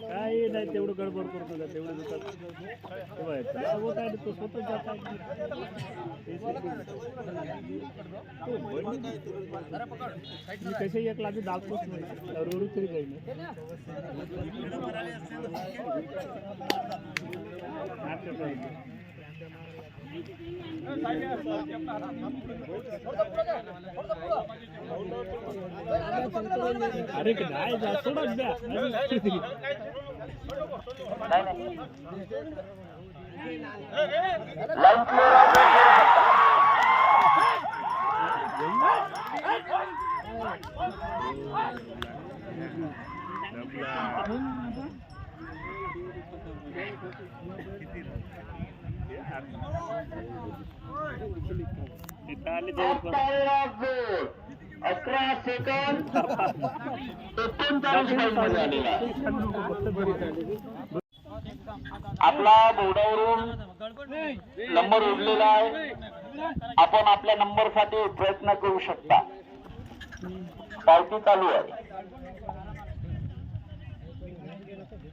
काही नाही तेवढं गडबड करतो का तेवढं येतं. सोबत आहे तो स्वतः जात कसे एक लागे दाखवूच नाही. रोरू तरी काही नाही. नाटक काही नाही. अरे काय जा सोडा द्या आले जवळ अकरा सेकंद आपला बोर्डावरून नंबर उडलेला आहे. आपण आपल्या नंबरसाठी प्रयत्न करू शकता. पावती चालू आहे.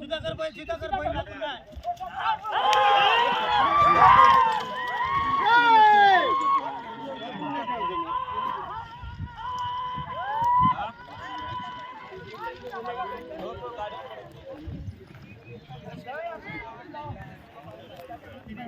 సుధాకర్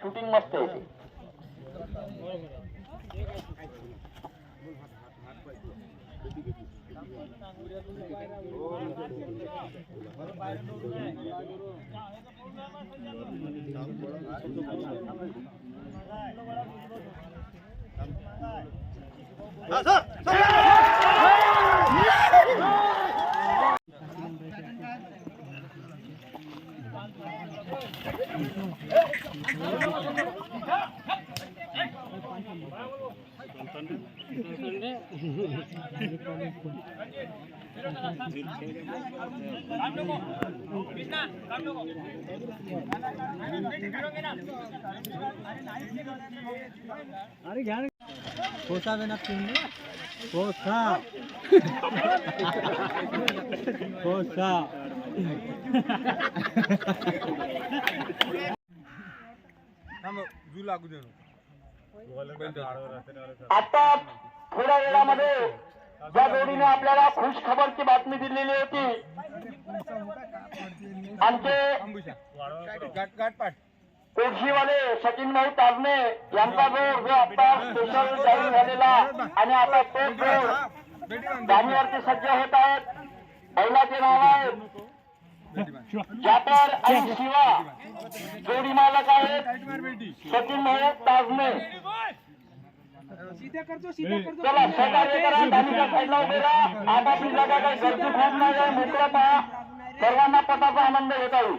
শুটিং মস্ত বাইরে घ्या कोसा देणार तुम्ही. कोसा कोसा आता थोड्या वेळामध्ये ज्या जोडीने आपल्याला खुश खबरची बातमी दिलेली होती आमचे पेप्सीवाले सचिन भाऊ ताजने यांचा जोड जो आता स्पेशल जाहीर झालेला आणि आता तो जोड गाडीवरती सज्ज होत आहेत बैलाचे नाव आहे जापर आणि शिवा. जोडी मालक आहेत सचिन भाऊ ताजने. चला सहकार्य करा दानीच्या साईडला उभे राहा आता गर्दी खूप नाही आहे मोकळं पहा. सर्वांना पटाचा आनंद घेता येईल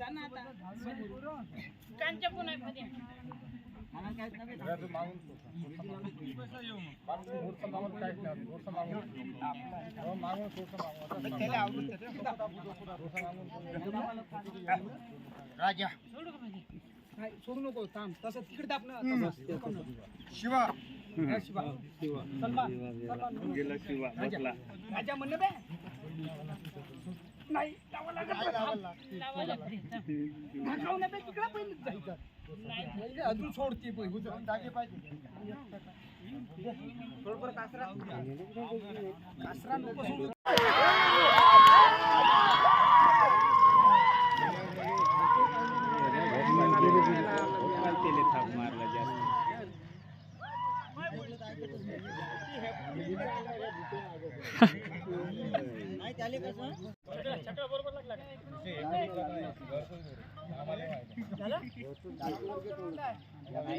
कांदे सोडू नको थांब. तसं तिकडे ना. शिवा. शिवा. सलमान सलमान गेला शिवा बसला. राजा म्हणलं बे. नाही लावा लागत तिकडे पहिले जायचं. पहिले अजून सोडते पहिले जागे पाहिजे. कासरा? कासरा नको सोडू.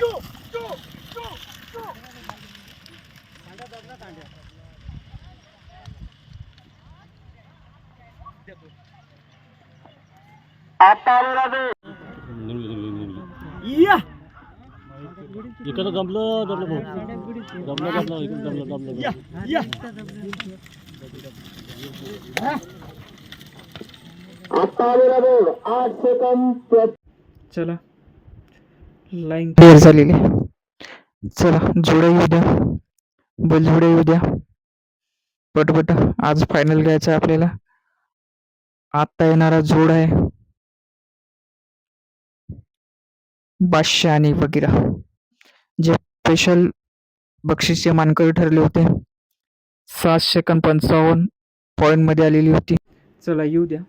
Hello. इकडं जमलं जमलं भाऊ. जमलं जमलं इकडं जमलं जमलं चला. लाईन क्लिअर झालेली. चला जोड्या येऊ द्या. बैलजोड्या येऊ द्या. पटपट आज फायनल घ्यायचं आहे आपल्याला. आता येणारा जोड आहे. बादशाह आणि वगैरे. जे स्पेशल बक्षीसचे मानकरी ठरले होते. सात सेकंद पंचावन्न पॉईंटमध्ये आलेली होती. चला येऊ द्या.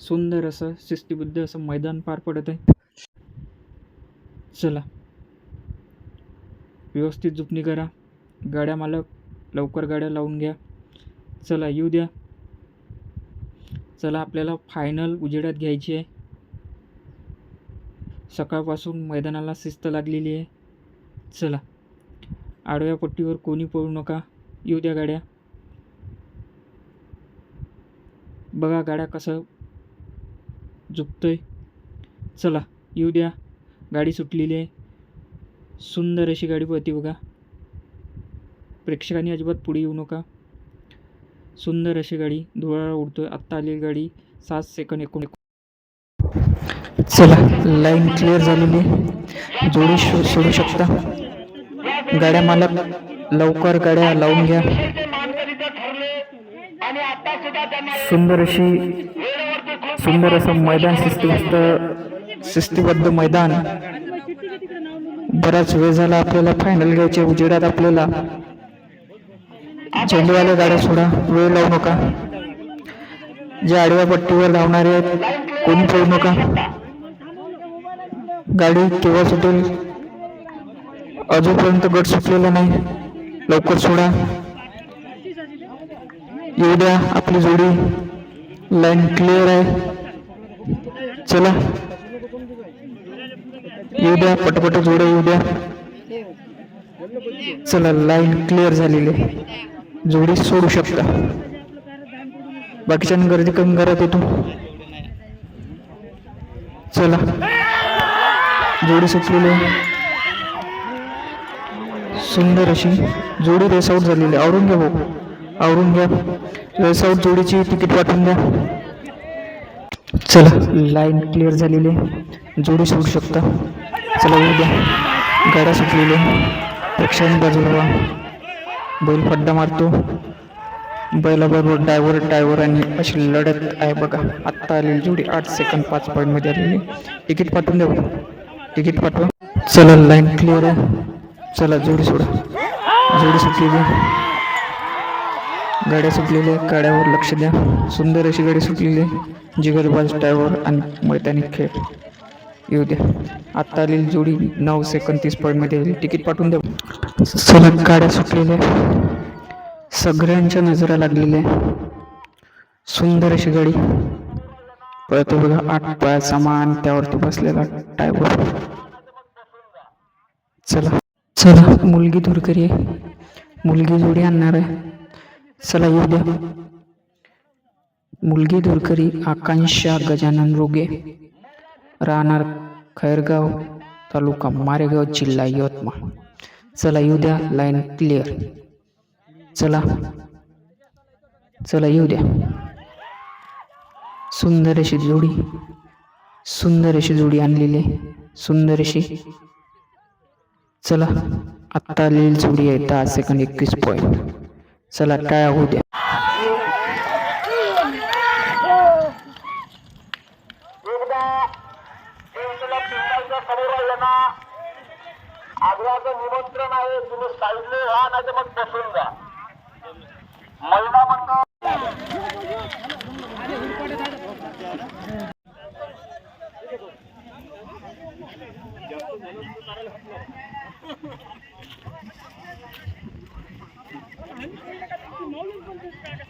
सुंदर असं शिस्तीबद्ध असं मैदान पार पडत आहे. चला. व्यवस्थित जुपणी करा. गाड्या मालक लवकर गाड्या लावून घ्या. चला येऊ द्या. चला आपल्याला फायनल उजेडात घ्यायची आहे. सकाळपासून मैदानाला शिस्त लागलेली आहे. चला आडव्या पट्टीवर कोणी पळू नका. येऊ द्या गाड्या. बघा गाड्या कसं झुकतोय. चला येऊ द्या. गाडी सुटलेली आहे. सुंदर अशी गाडी पळती बघा. प्रेक्षकांनी अजिबात पुढे येऊ नका. सुंदर अशी गाडी धुळा उडतोय. आत्ता आलेली गाडी सात सेकंद एकोण चला लाईन क्लिअर झालेली जोडी शो सोडू शकता. गाड्या मालक लवकर गाड्या लावून घ्या. सुंदर अशी सुंदर असं मैदान शिस्तीबद्ध शिस्तीबद्ध मैदान. बराच वेळ झाला आपल्याला फायनल घ्यायचे उजेडात आपल्याला. चेंडूवाल्या गाड्या सोडा वेळ लावू नका. जे आडव्या पट्टीवर धावणारे आहेत कोणी पळू नका. गाडी केव्हा सुटेल? अजूनपर्यंत गट सुटलेला नाही. लवकर सोडा. येऊ द्या आपली जोडी. लाईन क्लिअर आहे. चला. येऊ द्या पटपट जोड्या येऊ द्या. चला लाईन क्लिअर झालेली आहे. जोडी सोडू शकता. बाकीच्यांनी गर्दी कमी करत येतो चला. जोडी सुटलेली सुंदर अशी जोडी रेसआउट झालेली आहे. आवरून घ्या भाऊ. आवरून घ्या. रेस जोडीची तिकीट पाठवून द्या. चला लाईन क्लिअर झालेली आहे. जोडी सोडू शकता. चला येऊ द्या गाड्या सुटलेल्या प्रेक्षण बाजूला बैल फड्डा मारतो. बैलाबरोबर डायव्हर डायव्हर आणि अशी लढत आहे बघा. आत्ता आलेली जोडी आठ सेकंद पाच पॉईंटमध्ये आलेली तिकीट पाठवून द्या बघा तिकीट पाठवा. चला लाईन क्लिअर आहे. चला जोडी सोडा. जोडी सुटलेली गाड्या सुटलेल्या गाड्यावर लक्ष द्या. सुंदर अशी गाडी सुटलेली आहे. जिगरबाज ड्रायव्हर आणि मैदानी खेळ. येऊ द्या. आत्ता आलेली जोडी नऊ सेकंद तीस पॉईंटमध्ये आली. तिकीट पाठवून द्या. चला गाड्या सुटलेल्या सगळ्यांच्या नजरा लागलेल्या सुंदर अशी गाडी. परत बघा आठ पायाचा मान त्यावरती बसलेला टायगर चला. चला मुलगी धुरकरी आहे. मुलगी जोडी आणणार आहे. चला येऊ द्या. मुलगी धुरकरी आकांक्षा गजानन रोगे. राहणार खैरगाव तालुका मारेगाव जिल्हा यवतमाळ. चला येऊ द्या. लाईन क्लिअर चला. चला येऊ द्या. सुंदर अशी जोडी सुंदर अशी जोडी आणलेली आहे. सुंदर अशी. चला आत्ता आलेली जोडी आहे दहा सेकंद एकवीस पॉईंट चला काय होऊ द्या. एकदा निमंत्रण आहे तुम्ही साईडले व्हा नाही तर मग बसून जा महिला मंडळ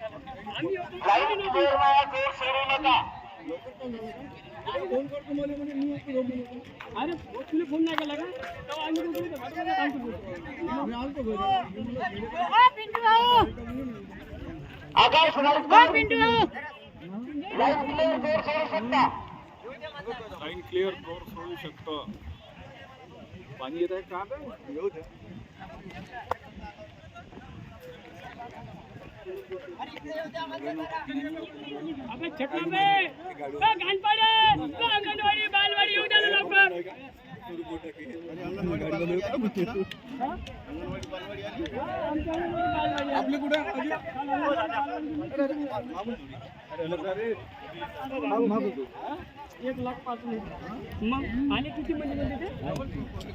लाईन क्लिअर नाही जोर सोडू नका अरे तुला फोन नाही केला का तेव्हा आम्ही कुठे होतो? भाटकाला सांगतो मी. मी आलतो घरी. आकाश लाईन लाईन क्लिअर जोर सोडू शकता लाईन क्लिअर जोर सोडू शकतो. पाणी येत आहे का? येऊ द्या अंगणवाडी बालवाडी येऊ द्या आपले कुठे? एक लाख पाच मिनिट मग? आले किती म्हणजे म्हणजे ते?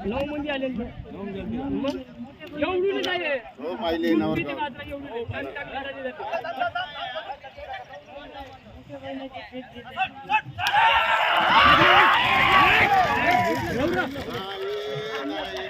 नऊ मध्ये आले. मग? एवढून आहे. किती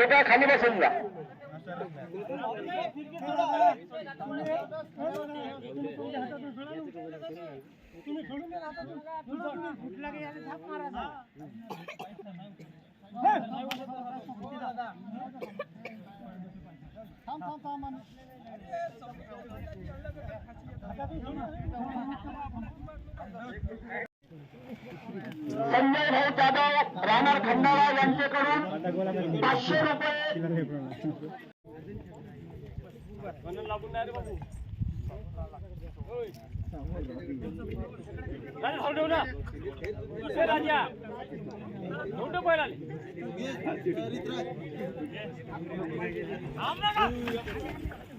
ते काय खाली बसून जा संजय राहणार खंडाळा यांच्याकडून पाचशे रुपये राजा सोडव ना ए, राजा सोडव पहिला ओय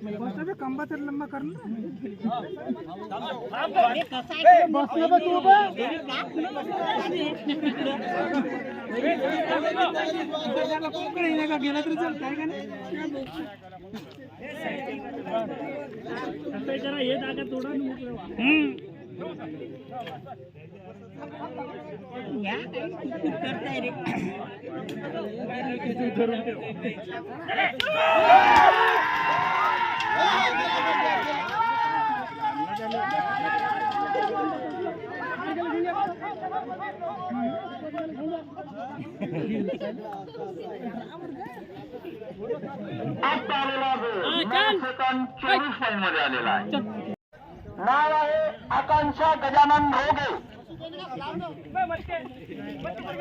चांगलं आहे. चला मी कसं होतं? हा पहिल्यापासून करत आहे. करा, हे जागा तोडा नाव आहे आकांक्षा गजानन रोगे.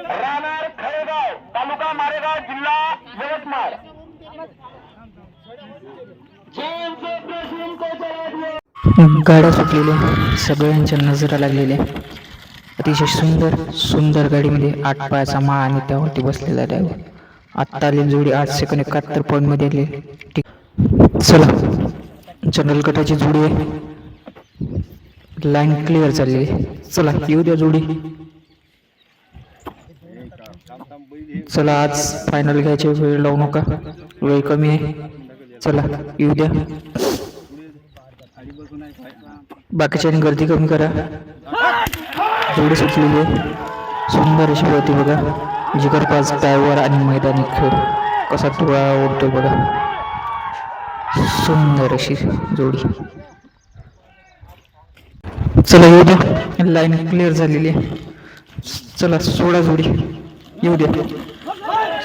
राहणार खरेगाव तालुका मारेगाव जिल्हा यवतमाळ. गाड्या सुटलेल्या सगळ्यांच्या नजरा लागलेल्या. अतिशय सुंदर सुंदर गाडीमध्ये आठ पायाचा माळ आणि त्यावरती बसलेला ड्रायव्हर. आत्ता आलेली जोडी आठ सेकंद एकाहत्तर पॉईंटमध्ये आली ठीक चला जनरल गटाची जोडी आहे. लाईन क्लिअर झालेली चला येऊ द्या जोडी. चला आज फायनल घ्यायची वेळ लावू नका. वेळ कमी आहे. चला येऊ द्या. बाकीच्यांनी गर्दी कमी करा. जोडी सुटलेली आहे. सुंदर अशी होती बघा. जिगरपास टायवर आणि मैदानी खेळ. कसा तुळा ओढतो बघा. सुंदर अशी जोडी. चला येऊ द्या. लाईन क्लिअर झालेली आहे. चला सोडा जोडी. येऊ द्या.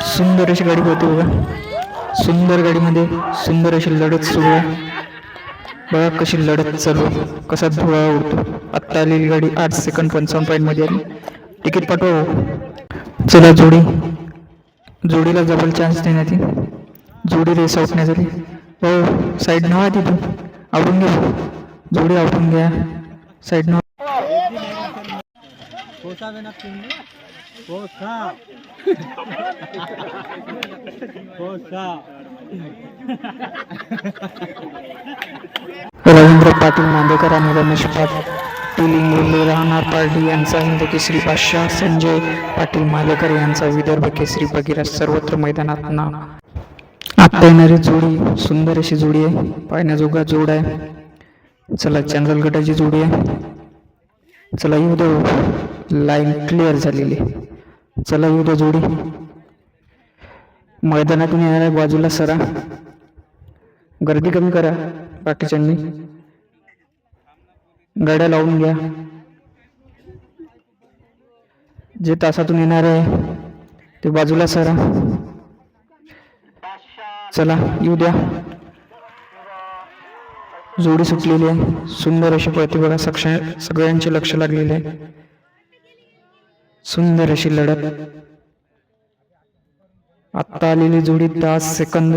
सुंदर अशी गाडी होती बघा. सुंदर गाडीमध्ये सुंदर अशी लढत सुरू आहे. बघा कशी लढत चालू आहे. कसा धुळा उडतो. आत्ता आलेली गाडी आठ सेकंद पंचावन्न पॉईंटमध्ये आली. तिकीट पाठवा चला जोडी. जोडीला जबल चान्स देण्यात येईल. जोडी रेस आउट नाही झाली. हो साईड नवा तिथून. आवडून घ्या जोडी आवडून घ्या. साईडनं रवींद्र पाटील नांदेकर आणि रमेश पाटील. इंगोले राहणार पार्टी यांचा हिंद केसरी बादशाह. संजय पाटील मालेकर यांचा विदर्भ केसरी बगिरा सर्वत्र मैदानात ना. आता येणारी जोडी सुंदर अशी जोडी आहे. पाहण्याजोगा जोड आहे. चला चॅनल गटाची जोडी आहे. चला येऊ दे हो. लाईन क्लिअर झालेली. चला येऊ द्या जोडी. मैदानातून येणाऱ्या बाजूला सरा. गर्दी कमी करा बाकीच्यांनी. गाड्या लावून घ्या. जे तासातून येणार आहे ते बाजूला सरा. चला येऊ द्या. जोडी सुटलेली आहे. सुंदर अशी प्रतिभा सक्ष सगळ्यांचे लक्ष लागलेले आहे. सुंदर अशी लढत. आत्ता आलेली जोडी दहा सेकंद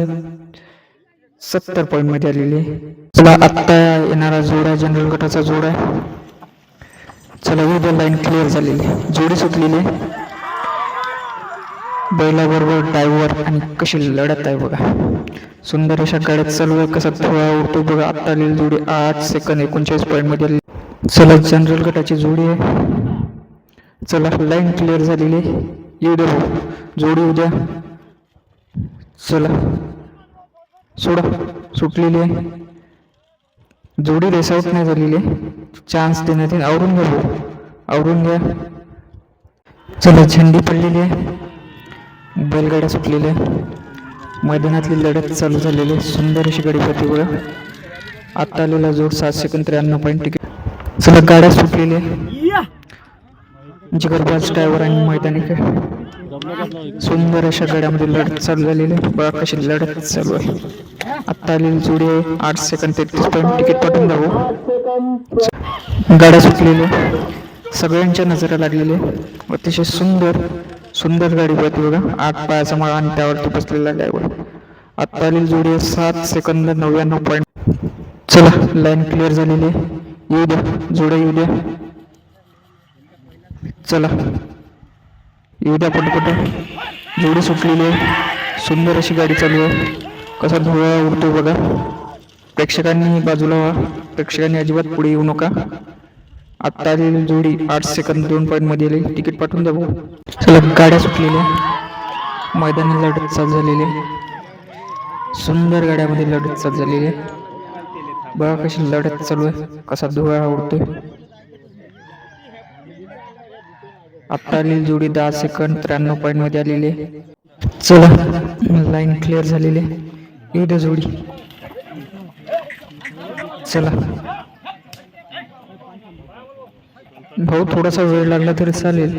सत्तर पॉईंटमध्ये आलेली आहे. चला आत्ता येणारा जोड आहे जनरल गटाचा जोड आहे. चला उद्या लाईन क्लिअर झालेली आहे. जोडी सुटलेली आहे. बैलाबरोबर ड्रायव्हर आणि कशी लढत आहे बघा. सुंदर अशा गाड्यात चालू कसा थोडा उडतो बघा. आत्ता आलेली जोडी आठ सेकंद एकोणचाळीस पॉईंटमध्ये आली. चला जनरल गटाची जोडी आहे. चला लाईन क्लिअर झालेली आहे. येऊ द्या भाऊ. जोडी उद्या. चला. सोडा. सुटलेली आहे. जोडी रेसआउट नाही झालेली आहे. चान्स देण्यात येईल. आवरून घ्या भाऊ. आवरून घ्या. चला झेंडी पडलेली आहे. बैलगाड्या सुटलेल्या मैदानातली लढत चालू झालेली आहे. सुंदर अशी गाडी होती बघा. आत्ता आलेला जोड सात सेकंद त्र्याण्णव पॉईंट तिकीट चला गाड्या सुटलेल्या जिगरबाज ड्रायव्हर आणि मैदानी खेळ. सुंदर अशा गड्यामध्ये लढत चालू झालेली आहे. बघा कशी लढत चालू आहे. आत्ता आलेली जोडी आहे. आठ सेकंद तेहतीस पॉईंट तिकीट पाठवून जाऊ. गाड्या सुटलेल्या सगळ्यांच्या नजरा लागलेले अतिशय सुंदर सुंदर गाडी पळते बघा. आठ पायाचा माळा आणि त्यावरती बसलेला ड्रायव्हर आत्ताली जोडी सात सेकंद नव्याण्णव पॉईंट चला लाईन क्लिअर झालेली आहे. येऊ द्या जोड्या येऊ द्या. चला. येऊ द्या पटपट. जोडी सुटलेली आहे. सुंदर अशी गाडी चालू आहे. कसा धुळा उडतो बघा. प्रेक्षकांनी बाजूला व्हा. प्रेक्षकांनी अजिबात पुढे येऊ नका. आत्ता आलेली जोडी आठ सेकंद दोन पॉईंटमध्ये आली. तिकीट पाठवून द्या भाऊ. चला गाड्या सुटलेल्या. मैदानी लढत चालू झालेली सुंदर गाड्यामध्ये लढत चालू झालेली आहे. बघा कशी लढत चालू आहे. कसा धुळा उडतोय आत्ता आलेली जोडी दहा सेकंद त्र्याण्णव पॉईंटमध्ये आलेली आहे. चला. लाईन क्लिअर झालेली आहे. येऊ द्या जोडी. चला. भाऊ थोडासा वेळ लागला तरी चालेल.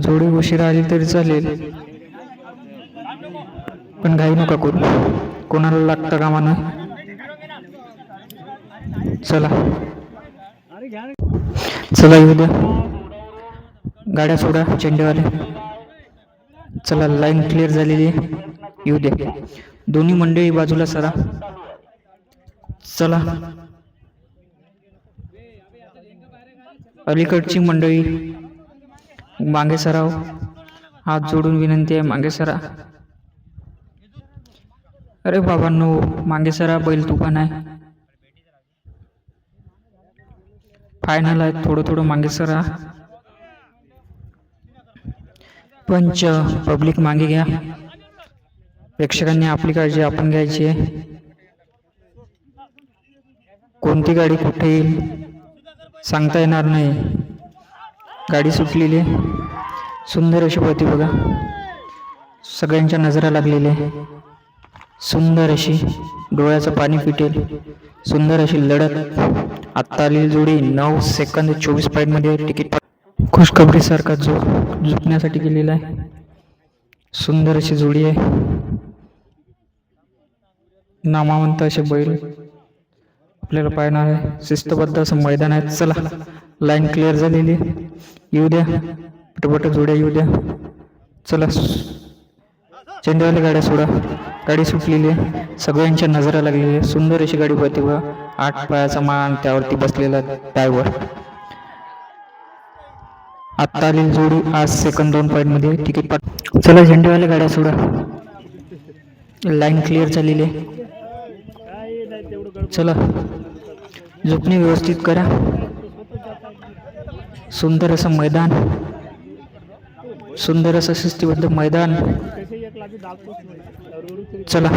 जोडी उशिरा आली तरी चालेल. पण घाई नका करू. कोणाला लागतं कामा चला. चला येऊ द्या. गाड्या सोडा चेंडेवाले. चला लाईन क्लिअर झालेली आहे. येऊ द्या. दोन्ही मंडळी बाजूला सरा. चला. अलीकडची मंडळी मागे सराव हात जोडून विनंती आहे मागे सरा अरे बाबांनो मागे सरा बैल तुफान आहे. फायनल आहे थोडं थोडं मागे सरा पंच पब्लिक मागे घ्या. प्रेक्षकांनी आपली काळजी आपण घ्यायची आहे. कोणती गाडी कुठे येईल? सांगता येणार नाही. गाडी सुटलेली आहे. सुंदर अशी होती बघा. सगळ्यांच्या नजरा लागलेली आहे सुंदर अशी डोळ्याचं पाणी फिटेल. सुंदर अशी लढत. आत्ता आलेली जोडी नऊ सेकंद चोवीस पॉईंटमध्ये तिकीट खुशखबरीसारखा जो झुकण्यासाठी गेलेला आहे. सुंदर अशी जोडी आहे. नामावंत असे बैल. आपल्याला पाहणार आहे. शिस्तबद्ध असं मैदान आहे. चला लाईन क्लिअर झालेली येऊ द्या. पटपट जोड्या येऊ द्या. चला चेंडूवाली गाड्या सोडा. गाडी सुटलेली आहे. सगळ्यांच्या नजरा लागलेली आहे सुंदर अशी गाडी पाहते बघा. आठ पायाचा मान त्यावरती बसलेला ड्रायव्हर आत्ता आलेली जोडी आज सेकंद दोन पॉईंटमध्ये. तिकीट पाठ चला झेंडेवाल्या गाड्या सोडा. लाईन क्लिअर झालेली आहे. चला झोपणी व्यवस्थित करा. सुंदर असं मैदान सुंदर असं शिस्तीबद्ध मैदान. चला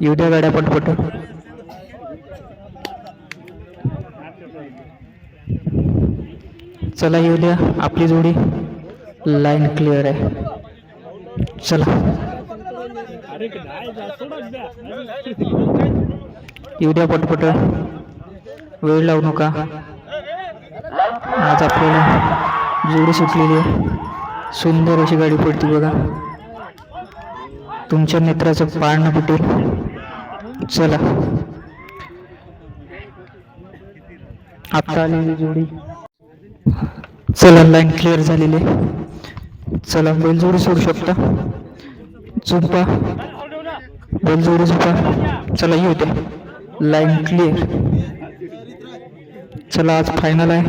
येऊ द्या गाड्या पटपट. चला येऊ द्या आपली जोडी लाईन क्लिअर आहे. चला. येऊ द्या पटपट वेळ लावू नका. आज आपल्याला जोडी सुटलेली आहे. सुंदर अशी गाडी पडती बघा. तुमच्या नेत्राचं पाळणं पटेल चला. आता आलेली जोडी. चला लाईन क्लिअर झालेली आहे. चला बैलजोडी सोडू शकता. झुंपा. बैलजोडी झुंपा. चला येऊ द्या. लाईन क्लिअर चला आज फायनल आहे.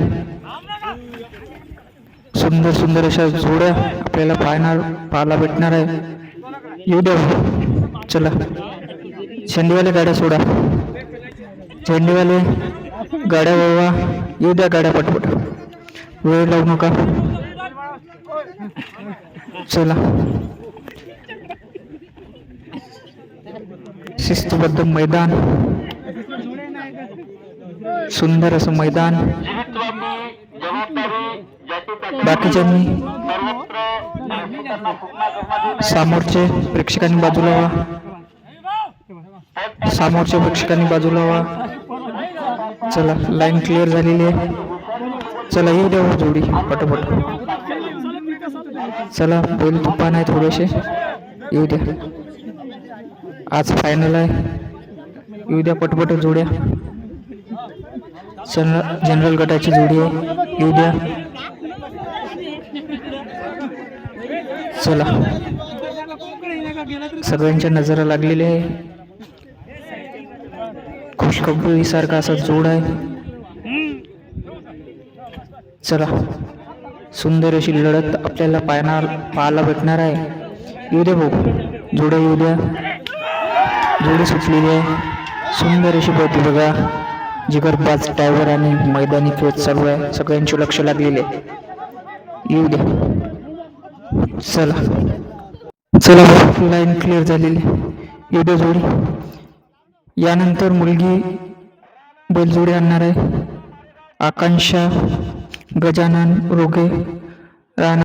सुंदर सुंदर अशा जोड्या आपल्याला पाहणार पाहायला भेटणार आहे. येऊ द्या चला. झेंडेवाले गाड्या सोडा. झेंडीवाले गाड्या वळवा येऊ द्या गाड्या पटपट. वेळ लावू नका. चला. शिस्तबद्ध मैदान. सुंदर असं मैदान. बाकीच्यांनी समोरचे प्रेक्षकांनी बाजूला व्हा. समोरच्या प्रेक्षकांनी बाजूला व्हा. चला लाईन क्लिअर झालेली आहे. चला येऊ द्या हो जोडी पटपट. चला बैल तुपान आहे थोडेसे. येऊ द्या. आज फायनल आहे. येऊ द्या पटपट जोड्या. जनरल जनरल गटाची जोडी आहे. येऊ द्या. चला. सगळ्यांच्या नजरा लागलेल्या आहे. खुशखबरीसारखा असा जोड आहे. चला. सुंदर अशी लढत आपल्याला पाहणार पाहायला भेटणार आहे. येऊ द्या भाऊ. जोड्या येऊ द्या. जोडी सुटलेली आहे. सुंदर अशी पळती बघा. जिगरबाज टायवर आणि मैदानी खेळ चालू आहे. सगळ्यांचे लक्ष लागलेले येऊ द्या. चला. चला लाईन क्लिअर झालेली येऊ द्या जोडी. यानंतर मुलगी बैलजोडी आणणार आहे. आकांक्षा गजानन रोगे राणा